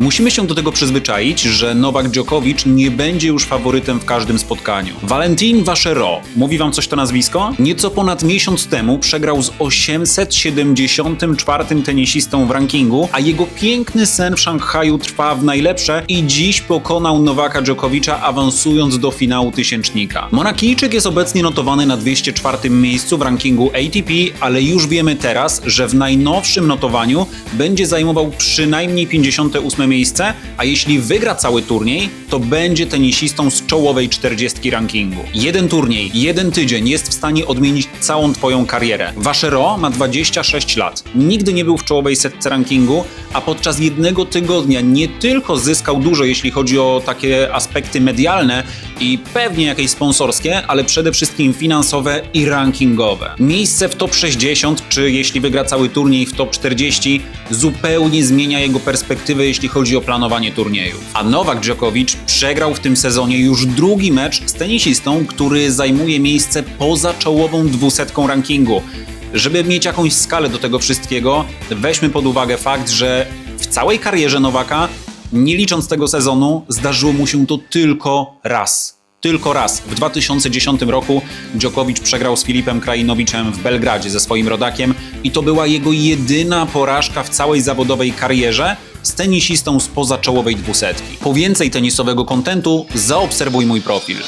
Musimy się do tego przyzwyczaić, że Nowak Djokovic nie będzie już faworytem w każdym spotkaniu. Valentin Vachereau, mówi wam coś to nazwisko? Nieco ponad miesiąc temu przegrał z 874 tenisistą w rankingu, a jego piękny sen w Szanghaju trwa w najlepsze i dziś pokonał Nowaka Djokovicza awansując do finału tysięcznika. Monakijczyk jest obecnie notowany na 204 miejscu w rankingu ATP, ale już wiemy teraz, że w najnowszym notowaniu będzie zajmował przynajmniej 58 miejsce, a jeśli wygra cały turniej, to będzie tenisistą z czołowej 40 rankingu. Jeden turniej, jeden tydzień jest w stanie odmienić całą twoją karierę. Vachereau ma 26 lat. Nigdy nie był w czołowej setce rankingu, a podczas jednego tygodnia nie tylko zyskał dużo, jeśli chodzi o takie aspekty medialne i pewnie jakieś sponsorskie, ale przede wszystkim finansowe i rankingowe. Miejsce w top 60, czy jeśli wygra cały turniej w top 40, zupełnie zmienia jego perspektywę, jeśli chodzi o planowanie turniejów. A Nowak Djokovic przegrał w tym sezonie już drugi mecz z tenisistą, który zajmuje miejsce poza czołową dwusetką rankingu. Żeby mieć jakąś skalę do tego wszystkiego, weźmy pod uwagę fakt, że w całej karierze Nowaka, nie licząc tego sezonu, zdarzyło mu się to tylko raz. Tylko raz. W 2010 roku Djokovic przegrał z Filipem Krajinowiczem w Belgradzie ze swoim rodakiem i to była jego jedyna porażka w całej zawodowej karierze z tenisistą spoza czołowej dwusetki. Po więcej tenisowego kontentu zaobserwuj mój profil.